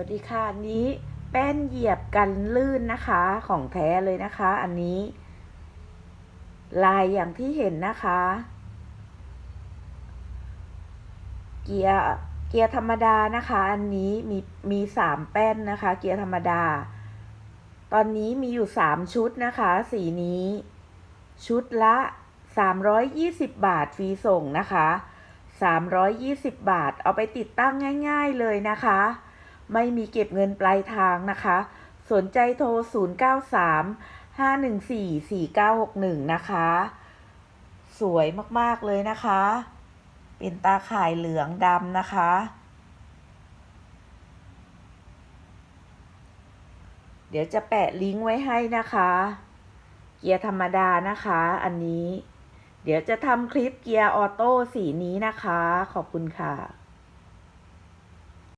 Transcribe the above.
วัสดีค่ะนนี้แป้นเหยียบกันลื่นนะคะของแท้เลยนะคะ อันนี้ ลายอย่างที่เห็นนะคะ เกียร์เกียร์ธรรมดานะคะ อันนี้มีมีสามแป้นนะคะ เกียร์ธรรมดา ตอนนี้มีอยู่สามชุดนะคะ สีนี้ ชุดละสามร้อยยี่สิบบาทฟรีส่งนะคะสามร้อยยี่สิบบาท เอาไปติดตั้งง่าย ๆเลยนะคะ ไม่มีเก็บเงินปลายทางนะคะ สนใจโทร 093 514 4961 นะคะ สวยมากๆเลยนะคะ เป็นตาข่ายเหลืองดำนะคะ เดี๋ยวจะแปะลิงก์ไว้ให้นะคะ เกียร์ธรรมดานะคะ อันนี้ เดี๋ยวจะทำคลิปเกียร์ออโต้สีนี้นะคะ ขอบคุณค่ะ